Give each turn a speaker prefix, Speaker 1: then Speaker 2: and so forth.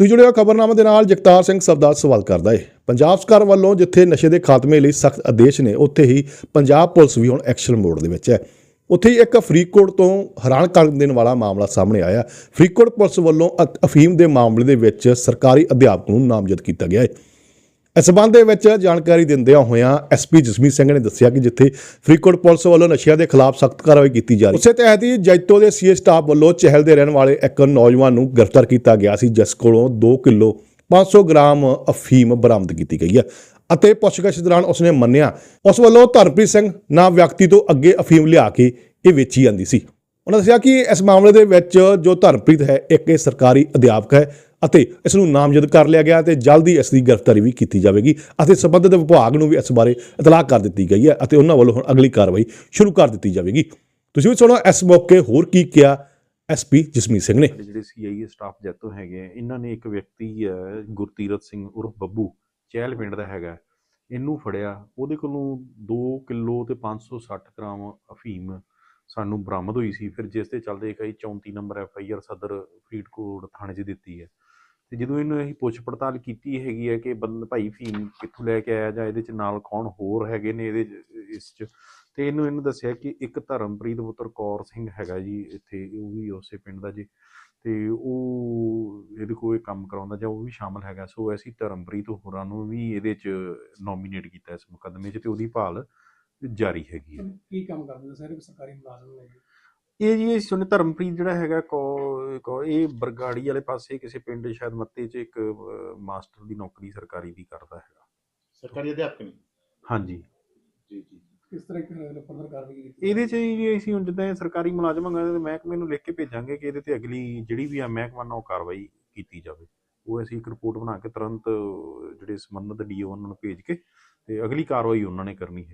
Speaker 1: ਤੁਸੀਂ ਜੁੜੇ ਹੋ ਖਬਰਨਾਮਾ ਦੇ ਨਾਲ ਜਗਤਾਰ ਸਿੰਘ ਸਰਦਾਰ ਸਵਾਲ ਕਰਦਾ ਹੈ ਪੰਜਾਬ ਸਰਕਾਰ ਵੱਲੋਂ ਜਿੱਥੇ ਨਸ਼ੇ ਦੇ ਖਾਤਮੇ ਲਈ ਸਖਤ ਆਦੇਸ਼ ਨੇ, ਉੱਥੇ ਹੀ ਪੰਜਾਬ ਪੁਲਿਸ ਵੀ ਹੁਣ ਐਕਸ਼ਨ ਮੋਡ ਦੇ ਵਿੱਚ ਹੈ। ਉੱਥੇ ਹੀ ਇੱਕ ਫਰੀਦਕੋਟ ਤੋਂ ਹੈਰਾਨ ਕਰ ਦੇਣ ਵਾਲਾ ਮਾਮਲਾ ਸਾਹਮਣੇ ਆਇਆ। ਫਰੀਦਕੋਟ ਪੁਲਿਸ ਵੱਲੋਂ ਅ- ਅਫੀਮ ਦੇ ਮਾਮਲੇ ਦੇ ਵਿੱਚ ਸਰਕਾਰੀ ਅਧਿਆਪਕ ਨੂੰ ਨਾਮਜ਼ਦ ਕੀਤਾ ਗਿਆ ਹੈ ਇਸ ਸੰਬੰਧ ਦੇ ਵਿੱਚ ਜਾਣਕਾਰੀ ਦਿੰਦਿਆਂ ਹੋਇਆਂ ਐਸਪੀ ਜਸਮੀਤ ਸਿੰਘ ਨੇ ਦੱਸਿਆ ਕਿ ਜਿੱਥੇ ਫਰੀਦਕੋਟ ਪੁਲਿਸ ਵੱਲੋਂ ਨਸ਼ਿਆਂ ਦੇ ਖਿਲਾਫ ਸਖਤ ਕਾਰਵਾਈ ਕੀਤੀ ਜਾ ਰਹੀ ਉਸੇ ਤਹਿਤ ਹੀ ਜੈਤੋ ਦੇ ਸੀਏ ਸਟਾਫ ਵੱਲੋਂ ਚਹਿਲ ਦੇ ਰਹਿਣ ਵਾਲੇ ਇੱਕ ਨੌਜਵਾਨ ਨੂੰ ਗ੍ਰਿਫਤਾਰ ਕੀਤਾ ਗਿਆ ਸੀ ਜਿਸ ਕੋਲੋਂ 2 ਕਿਲੋ 500 ਗ੍ਰਾਮ ਅਫੀਮ ਬਰਾਮਦ ਕੀਤੀ ਗਈ ਹੈ ਅਤੇ ਪੁੱਛਗਿੱਛ ਦੌਰਾਨ ਉਸਨੇ ਮੰਨਿਆ ਉਸ ਵੱਲੋਂ ਧਰਮਪ੍ਰੀਤ ਸਿੰਘ ਨਾਮ ਵਿਅਕਤੀ ਤੋਂ ਅੱਗੇ ਅਫੀਮ ਲਿਆ ਕੇ ਇਹ ਵੇਚੀ ਜਾਂਦੀ ਸੀ। ਉਹਨਾਂ ਦੱਸਿਆ ਕਿ ਇਸ ਮਾਮਲੇ ਦੇ ਵਿੱਚ ਜੋ ਧਰਮਪ੍ਰੀਤ ਹੈ, ਇੱਕ ਇਹ ਸਰਕਾਰੀ ਅਧਿਆਪਕ ਹੈ ਅਤੇ ਇਸ ਨੂੰ ਨਾਮਜ਼ਦ ਕਰ ਲਿਆ ਗਿਆ ਤੇ ਜਲਦੀ ਇਸ ਦੀ ਗ੍ਰਿਫਤਾਰੀ ਵੀ ਕੀਤੀ ਜਾਵੇਗੀ ਅਤੇ ਸੰਬੰਧਿਤ ਵਿਭਾਗ ਨੂੰ ਵੀ ਇਸ ਬਾਰੇ ਇਤਲਾਹ ਕਰ ਦਿੱਤੀ ਗਈ ਹੈ ਅਤੇ ਉਹਨਾਂ ਵੱਲੋਂ ਹੁਣ ਅਗਲੀ ਕਾਰਵਾਈ ਸ਼ੁਰੂ ਕਰ ਦਿੱਤੀ ਜਾਵੇਗੀ। ਤੁਸੀਂ ਵੀ ਸੁਣੋ, ਇਸ ਮੌਕੇ ਹੋਰ ਕੀ ਕਿਹਾ ਐਸਪੀ ਜਸਮੀਤ ਸਿੰਘ ਨੇ।
Speaker 2: ਸਾਡੇ ਜਿਹੜੇ ਸੀਆਈਏ ਸਟਾਫ ਜੈਤੋ ਹੈਗੇ ਆ, ਇਹਨਾਂ ਨੇ ਇੱਕ ਵਿਅਕਤੀ ਹੈ ਗੁਰਤੀਰਤ ਸਿੰਘ ਉਰਫ ਬੱਬੂ, ਚਹਿਲ ਪਿੰਡ ਦਾ ਹੈਗਾ। ਇਹਨੂੰ ਫੜਿਆ, ਉਹਦੇ ਕੋਲੋਂ 2 ਕਿਲੋ ਤੇ 560 ਗ੍ਰਾਮ ਅਫੀਮ ਸਾਨੂੰ ਬਰਾਮਦ ਹੋਈ ਸੀ। ਫਿਰ ਜਿਸ ਦੇ ਚੱਲਦੇ ਕਈ 34 ਨੰਬਰ ਐਫ ਆਈ ਆਰ ਸਦਰ ਫਰੀਦਕੋਟ ਥਾਣੇ 'ਚ ਦਿੱਤੀ ਹੈ। ਤੇ ਜਦੋਂ ਇਹਨੂੰ ਅਸੀਂ ਪੁੱਛ ਪੜਤਾਲ ਕੀਤੀ ਹੈਗੀ ਹੈ ਕਿ ਬੰਦ ਭਾਈ ਫੀਮ ਕਿੱਥੋਂ ਲੈ ਕੇ ਆਇਆ ਜਾਂ ਇਹਦੇ 'ਚ ਨਾਲ ਕੌਣ ਹੋਰ ਹੈਗੇ ਨੇ ਇਹਦੇ ਇਸ 'ਚ, ਤੇ ਇਹਨੂੰ ਇਹਨੂੰ ਦੱਸਿਆ ਕਿ ਇੱਕ ਧਰਮਪ੍ਰੀਤ ਪੁੱਤਰ ਕੌਰ ਸਿੰਘ ਹੈਗਾ ਜੀ ਇੱਥੇ, ਉਹ ਵੀ ਉਸੇ ਪਿੰਡ ਦਾ ਜੀ। ਤੇ ਉਹ ਇਹਦੇ ਕੋਲ ਇਹ ਕੰਮ ਕਰਾਉਂਦਾ ਜਾਂ ਉਹ ਵੀ ਸ਼ਾਮਲ ਹੈਗਾ। ਸੋ ਅਸੀਂ ਧਰਮਪ੍ਰੀਤ ਹੋਰਾਂ ਨੂੰ ਵੀ ਇਹਦੇ 'ਚ ਨੋਮੀਨੇਟ ਕੀਤਾ ਇਸ ਮੁਕੱਦਮੇ 'ਚ ਤੇ ਉਹਦੀ ਭਾਲ ਜਾਰੀ ਹੈਗੀ ਹੈ।
Speaker 3: ਕੀ ਕੰਮ ਕਰਦੇ ਨੇ ਸਾਰੇ? ਸਰਕਾਰੀ ਮੁਲਾਜ਼ਮ ਨੇ ਜੀ?
Speaker 2: ਇਹ ਜੀ ਇਹ ਸੁਣ ਧਰਮਪ੍ਰੀਤ ਜਿਹੜਾ ਹੈਗਾ ਕੋ ਕੋ- ਇਹ ਬਰਗਾੜੀ ਵਾਲੇ ਪਾਸੇ ਕਿਸੇ ਪਿੰਡ ਸ਼ਾਇਦ ਮੱਤੇ 'ਚ ਇੱਕ ਮਾਸਟਰ ਦੀ ਨੌਕਰੀ ਸਰਕਾਰੀ ਦੀ ਕਰਦਾ ਹੈਗਾ।
Speaker 4: ਸਰਕਾਰੀ ਅਧਿਆਪਕ ਨੇ?
Speaker 2: ਹਾਂਜੀ।
Speaker 4: ਜੀ ਜੀ
Speaker 3: ਕਿਸ ਤਰ੍ਹਾਂ ਕਰ ਫਰਦਰ ਕਾਰਵਾਈ ਕੀਤੀ
Speaker 2: ਇਹਦੇ 'ਚ ਜੀ ਅਸੀਂ ਹੁਣ ਜਿੱਦਾਂ ਇਹ ਸਰਕਾਰੀ ਮੁਲਾਜ਼ਮ ਹੈਗਾ ਤੇ ਮਹਿਕਮੇ ਨੂੰ ਲਿਖ ਕੇ ਭੇਜਾਂਗੇ ਕਿ ਇਹਦੇ ਤੇ ਅਗਲੀ ਜਿਹੜੀ ਵੀ ਆ ਮਹਿਕਮਾ ਨਾਲ ਕਾਰਵਾਈ ਕੀਤੀ ਜਾਵੇ। ਉਹ ਅਸੀਂ ਇੱਕ ਰਿਪੋਰਟ ਬਣਾ ਕੇ ਤੁਰੰਤ ਜਿਹੜੇ ਸੰਬੰਧਿਤ ਡੀਓ ਉਹਨਾਂ ਨੂੰ ਭੇਜ ਕੇ ਤੇ ਅਗਲੀ ਕਾਰਵਾਈ ਉਹਨਾਂ ਨੇ ਕਰਨੀ ਹੈ